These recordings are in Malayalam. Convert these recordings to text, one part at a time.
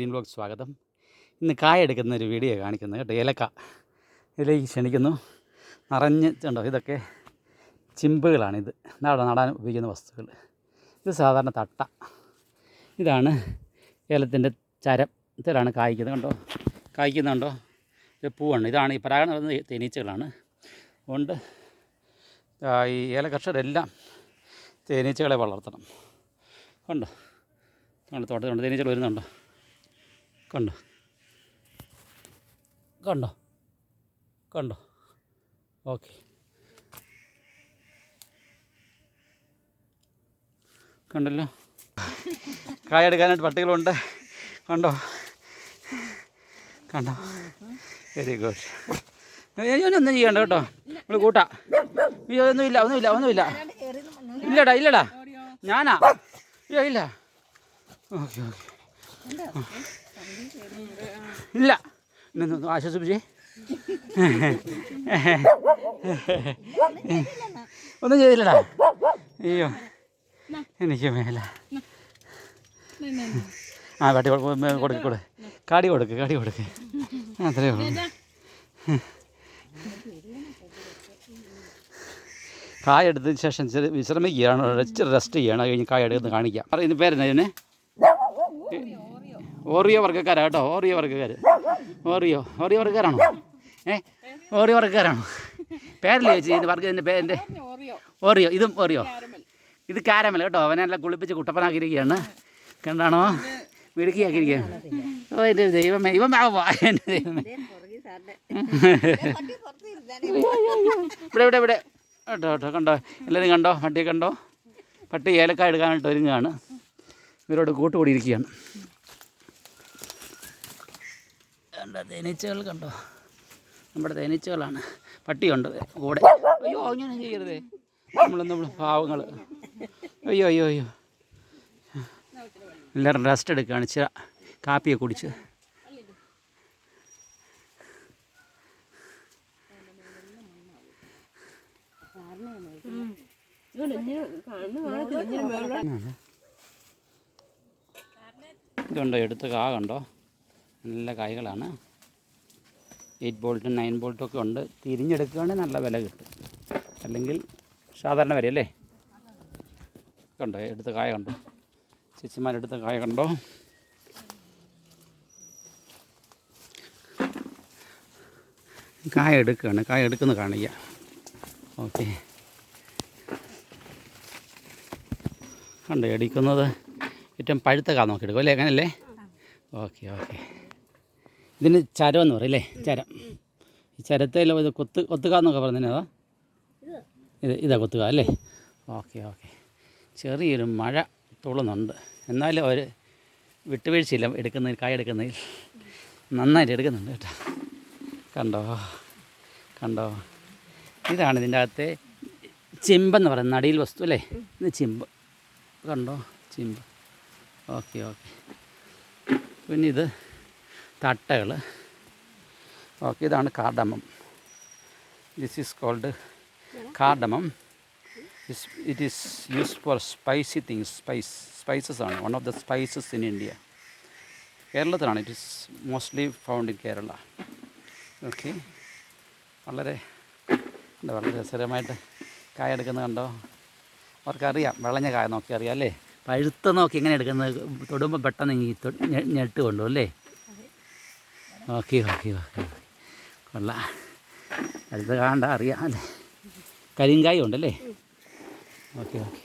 ഗ്രീൻ ബ്ലോക്ക് സ്വാഗതം. ഇന്ന് കായ എടുക്കുന്ന ഒരു വീഡിയോ കാണിക്കുന്നത് കേട്ടോ. ഏലക്ക. ഇതിലേക്ക് ക്ഷണിക്കുന്നു. നിറഞ്ഞിട്ടുണ്ടോ ഇതൊക്കെ ചിമ്പുകളാണിത്. നാടൻ നടാൻ ഉപയോഗിക്കുന്ന വസ്തുക്കൾ? ഇത് സാധാരണ തട്ട. ഇതാണ് ഏലത്തിന്റെ ചരം. ഇതിലാണ് കായ്ക്കുന്നത് കണ്ടോ. കായ്ക്കുന്നുണ്ടോ? ഇത് പൂവാണ്. ഇതാണ് ഈ പരാഗണം തേനീച്ചകളാണ്. അതുകൊണ്ട് ഈ ഏല കർഷകരെല്ലാം തേനീച്ചകളെ വളർത്തണം. ഉണ്ടോ കണ്ടോ തോട്ടത്തിലുണ്ട്. തേനീച്ചകൾ വരുന്നുണ്ടോ? കണ്ടോ? കണ്ടോ? കണ്ടോ? ഓക്കെ. കണ്ടല്ലോ? കായ എടുക്കാനായിട്ട് പട്ടികളുണ്ട്. കണ്ടോ? കണ്ടോ? വെരി ഗുഡ് ഒന്നും ചെയ്യണ്ട കേട്ടോ. നമ്മൾ കൂട്ടാ. അയ്യോ ഒന്നുമില്ല ഒന്നുമില്ല ഒന്നുമില്ല ഇല്ലടാ ഇല്ലടാ. ഞാനാ? അയ്യോ ഇല്ല. Okay okay. ഇല്ല. ആശ്വസിപ്പിച്ചേ ഒന്നും ചെയ്തില്ലടാ. അയ്യോ. എനിക്ക് മേല. ആ പട്ടി കൊടുക്ക് കൊടുക്ക്. കാടി കൊടുക്ക് കാടി കൊടുക്ക്. അത്രേ ഉള്ളൂ. കായ എടുത്തതിന് ശേഷം ചെറിയ വിശ്രമിക്കുകയാണ് റെസ്റ്റ് ചെയ്യണം. കഴിഞ്ഞ് കായ എടുക്കുന്നത് കാണിക്കാം പറയുന്ന പേരെന്നാ ഇതിനെ ഓറിയോ വർഗക്കാരാണ് കേട്ടോ ഓറിയോ വർഗക്കാർ ഓറിയോ ഓറിയോ വർഗക്കാരാണോ? ഏ ഓറിയോ വർഗക്കാരാണോ? പേരല്ലേ ചേച്ചി ഇതിന്റെ വർഗത്തിന്റെ പേരിന്റെ ഓറിയോ ഇതും ഓറിയോ. ഇത് കാരമൽ കേട്ടോ അവനെല്ലാം കുളിപ്പിച്ച് കുട്ടപ്പനാക്കിയിരിക്കുകയാണ്. കണ്ടാണോ? മിടുക്കിയാക്കിയിരിക്കുകയാണ്. ഓ എന്റെ ദൈവമേ ഇവൻ ഇവിടെ ഇവിടെ ഇവിടെ. കേട്ടോ കേട്ടോ കണ്ടോ? എല്ലാവരും കണ്ടോ? പട്ടിയെ കണ്ടോ? പട്ടി ഏലക്കായ എടുക്കാനായിട്ട് ഒരുങ്ങുകയാണ്. ഇവരോട് കൂട്ടുകൂടിയിരിക്കുകയാണ്. കണ്ടോ? തേനീച്ചകൾ കണ്ടോ? നമ്മുടെ തേനീച്ചകളാണ്. പട്ടിയുണ്ട് കൂടെ. അയ്യോ അങ്ങനെ ചെയ്യരുത്. നമ്മൾ നമ്മൾ പാവങ്ങൾ അയ്യോ അയ്യോ അയ്യോ. എല്ലാവരും റെസ്റ്റ് എടുക്കുകയാണ് ഇച്ചിരി കാപ്പിയെ കുടിച്ച്. ഇതുണ്ടോ എടുത്ത് കാ കണ്ടോ? നല്ല കായ്കളാണ്. എയ്റ്റ് ബോൾട്ടും നയൻ ബോൾട്ടും ഒക്കെ ഉണ്ട്. തിരിഞ്ഞെടുക്കുകയാണെങ്കിൽ നല്ല വില കിട്ടും. അല്ലെങ്കിൽ സാധാരണ വില അല്ലേ? കണ്ടോ? എടുത്ത കായ കണ്ടോ? ചേച്ചിമാരെടുത്ത കായ കണ്ടോ? കായ എടുക്കുകയാണ്. കായ എടുക്കുന്നത് കാണിക്ക ഓക്കെ. കണ്ടോ? എടുക്കുന്നത് ഏറ്റവും പഴുത്ത കാ നോക്കി എടുക്കും അല്ലേ? അങ്ങനല്ലേ? Okay okay. ഇതിന് ചരം എന്ന് പറയും അല്ലേ? ചരം. ഈ ചരത്തേലോ ഇത് കൊത്ത് കൊത്തുക എന്നൊക്കെ പറഞ്ഞതിനതാ ഇത് ഇതാ കൊത്തുക അല്ലേ? Okay okay. ചെറിയൊരു മഴ തുള്ളുന്നുണ്ട് എന്നാലും അവർ വിട്ടുവീഴ്ചയില്ല എടുക്കുന്നതിൽ കായ എടുക്കുന്നതിൽ. നന്നായിട്ട് എടുക്കുന്നുണ്ട് കേട്ടോ. കണ്ടോ? കണ്ടോ? ഇതാണ് ഇതിന്റെ അകത്തെ ചിമ്പെന്ന് പറയുന്നത് നടിയിൽ വസ്തു അല്ലേ? ഇത് ചിമ്പ്. കണ്ടോ? ചിമ്പ്. Okay okay. പിന്നെ ഇത് തട്ടകൾ. ഓക്കെ ഇതാണ് cardamom. This is cold cardamom. It is use for spicy things spice spices ആണ്. One of the spices in India കേരളത്തിലാണ്. It is mostly found in Kerala okay വളരെ എന്താ വളരെ രസകരമായിട്ട് കായ എടുക്കുന്നത് കണ്ടോ? അവർക്കറിയാം. വിളഞ്ഞ കായ നോക്കി അറിയാം അല്ലേ? പഴുത്ത നോക്കി എങ്ങനെ എടുക്കുന്നത്. തൊടുമ്പോൾ പെട്ടെന്ന് ഞെട്ട് കൊണ്ടു അല്ലേ? ഓക്കെ ഓക്കെ ഓക്കെ കൊള്ളാം. അടുത്ത കാണണ്ട അറിയാം. അല്ലേ കരിങ്കായ ഉണ്ടല്ലേ? ഓക്കെ ഓക്കെ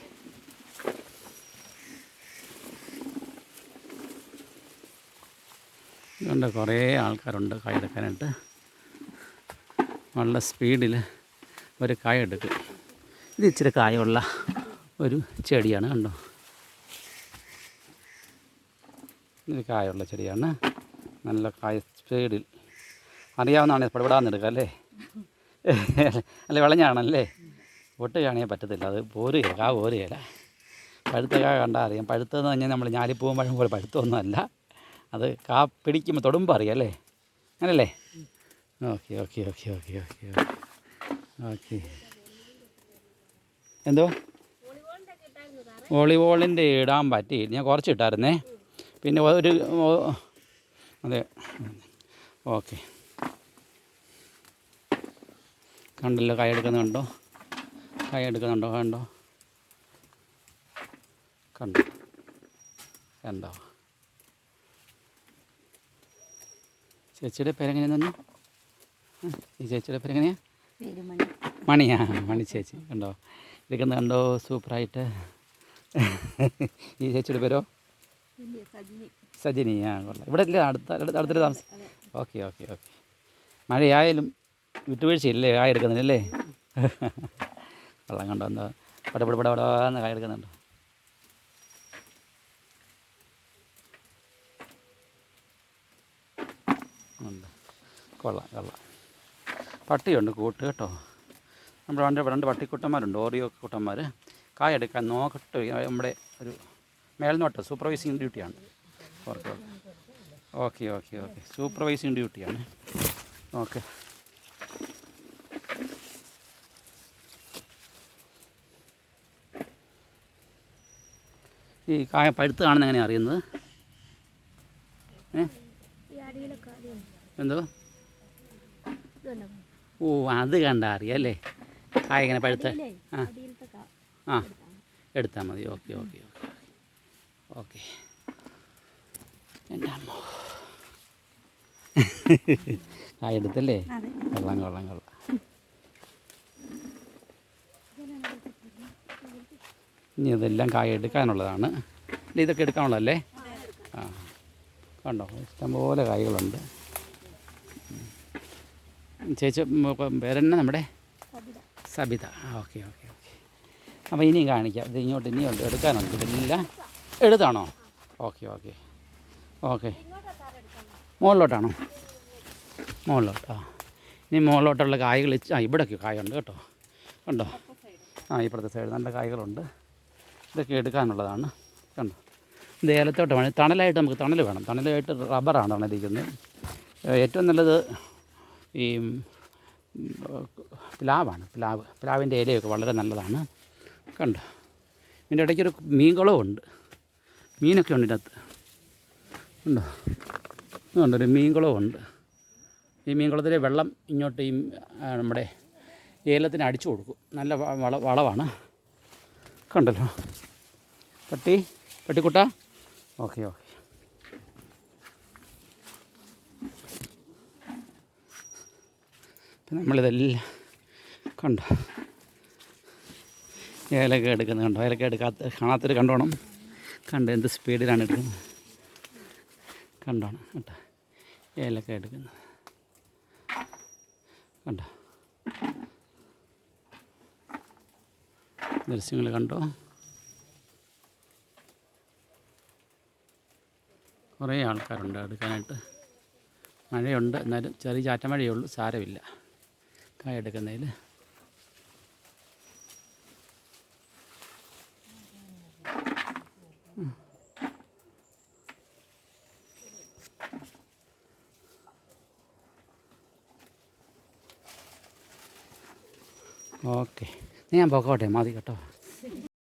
ഇതുകൊണ്ട് കുറേ ആൾക്കാരുണ്ട് കായ എടുക്കാനായിട്ട്. നല്ല സ്പീഡിൽ ഒരു കായ എടുക്കും. ഇത് ഇച്ചിരി കായുള്ള ഒരു ചെടിയാണ് കണ്ടോ? ഇത് കായുള്ള ചെടിയാണ്. നല്ല കായ സ്പീഡിൽ. അറിയാവുന്നതാണ് പടപെടാന്ന് എടുക്കുക അല്ലേ? അല്ല വിളഞ്ഞാണല്ലേ? ഒട്ട് കാണിയാൽ പറ്റത്തില്ല അത് പോരുകയില്ല കാ പോരുകയില്ല. പഴുത്ത കാ കണ്ടാൽ അറിയാം. പഴുത്തതെന്ന് പറഞ്ഞാൽ നമ്മൾ ഞാലിപ്പൂവും പഴം പോലെ പഴുത്തൊന്നുമല്ല അത് കാ പിടിക്കുമ്പോൾ തൊടുമ്പോൾ അറിയാം അല്ലേ? അങ്ങനല്ലേ? Okay okay okay okay okay okay. എന്തോ? വോളിബോളിന്റെ ഇടാൻ പറ്റി. ഞാൻ കുറച്ച് ഇട്ടായിരുന്നേ പിന്നെ ഒരു അതെ. ഓക്കെ. കണ്ടല്ലോ? കായ എടുക്കുന്നുണ്ടോ കായ എടുക്കുന്നുണ്ടോ? കണ്ടോ? കണ്ടോ? കണ്ടോ? ചേച്ചിയുടെ പേരെങ്ങനെയാ തന്നെ? ഈ ചേച്ചിയുടെ പേരെങ്ങനെയാ മണിയാ. മണി ചേച്ചി. കണ്ടോ? എടുക്കുന്ന കണ്ടോ? സൂപ്പറായിട്ട്. ഈ ചേച്ചിയുടെ പേരോ? സജിനി. ആ കൊള്ളാം. ഇവിടെ ഇല്ല? അടുത്ത അടുത്ത അടുത്തൊരു താമസം ഓക്കെ ഓക്കെ ഓക്കെ. മഴയായാലും വിട്ടുവീഴ്ചയില്ലേ? കായ എടുക്കുന്നില്ലല്ലേ? വെള്ളം കണ്ടോ എന്താ പടപട പടപടാന്ന് കായ എടുക്കുന്നുണ്ട്. കൊള്ളാം കൊള്ളാം. പട്ടിയുണ്ട് കൂട്ട് കേട്ടോ. നമ്മുടെ രണ്ട് രണ്ട് പട്ടിക്കുട്ടന്മാരുണ്ട് ഓറിയോ കുട്ടന്മാർ കായ എടുക്കാൻ നോക്കട്ടെ നമ്മുടെ ഒരു മേൽനോട്ടം സൂപ്പർവൈസിങ് ഡ്യൂട്ടിയാണ് okay okay okay okay. Supervising ഡ്യൂട്ടിയാണ് ഓക്കെ. ഈ കായ പഴുത്ത് കാണുന്ന എങ്ങനെയാണ് അറിയുന്നത്? എന്തോ? ഓ അത് കണ്ട അറിയാം അല്ലേ? കായ ഇങ്ങനെ പഴുത്ത് ആ. ആ. എടുത്താൽ മതി. Okay okay okay. ഓക്കെ. എന്റെ അമ്മ ആ എടുത്തല്ലേ? കൊള്ളാം കൊള്ളാം കൊള്ളാം. ഇനി ഇതെല്ലാം കായ എടുക്കാനുള്ളതാണ്. അല്ല ഇതൊക്കെ എടുക്കാനുള്ളതല്ലേ? ആ. കണ്ടോ ഇഷ്ടംപോലെ കായകളുണ്ട്. ചേച്ചി പേരെന്നെ നമ്മുടെ? സബിത. സബിത ആ ഓക്കെ ഓക്കെ ഓക്കെ. അപ്പോൾ ഇനിയും കാണിക്കാം. ഇത് ഇങ്ങോട്ട് ഇനിയും എടുക്കാനുണ്ട്. ഇതെല്ലാം എടുത്താണോ? Okay okay. ഓക്കെ. മുകളിലോട്ടാണോ? മുകളിലോട്ട് ഇനി മുകളിലോട്ടുള്ള കായകൾ ആ ഇവിടെയൊക്കെ കായുണ്ട് കേട്ടോ. കണ്ടോ? ആ ഇപ്പുറത്തെ സൈഡ് നല്ല കായകളുണ്ട്. ഇതൊക്കെ എടുക്കാനുള്ളതാണ്. കണ്ടോ? ഇത് ഏലത്തോട്ട് വേണം. തണലായിട്ട് നമുക്ക് തണൽ വേണം. തണലായിട്ട് റബ്ബറാണ് തണലിരിക്കുന്നത്. ഏറ്റവും നല്ലത് ഈ പ്ലാവാണ്. പ്ലാവ്. പ്ലാവിന്റെ ഇലയൊക്കെ വളരെ നല്ലതാണ്. കണ്ടോ? ഇതിന്റെ ഇടയ്ക്കൊരു മീൻകുളവും ഉണ്ട് മീനൊക്കെ ഉണ്ട് ഇതിനകത്ത്. ഉണ്ടോ? ഇതുണ്ട് ഒരു മീൻകുളവും ഉണ്ട്. ഈ മീൻകുളത്തിലെ വെള്ളം ഇങ്ങോട്ട് ഈ നമ്മുടെ ഏലത്തിന് അടിച്ചു കൊടുക്കും. നല്ല വള വളമാണ് കണ്ടല്ലോ. പട്ടി പട്ടിക്കുട്ട? Okay okay. നമ്മളിതെല്ലാം കണ്ടോ? ഏലക്ക എടുക്കുന്നത് കണ്ടോ? ഏലക്ക എടുക്കാത്ത കാണാത്തൊരു കണ്ടോണം. കണ്ടോ എന്ത് സ്പീഡിലാണ് എടുക്കുന്നത്? കണ്ടോണം കേട്ടോ ഏലക്ക എടുക്കുന്നത് കണ്ടോ? ദൃശ്യങ്ങൾ കണ്ടോ? കുറേ ആൾക്കാരുണ്ട് എടുക്കാനായിട്ട്. മഴയുണ്ട് എന്നാലും ചെറിയ ചാറ്റമഴയേ ഉള്ളൂ സാരമില്ല. കായ എടുക്കുന്നതിൽ. ഓക്കെ. ഞാൻ പോക്കോട്ടെ മതി കേട്ടോ.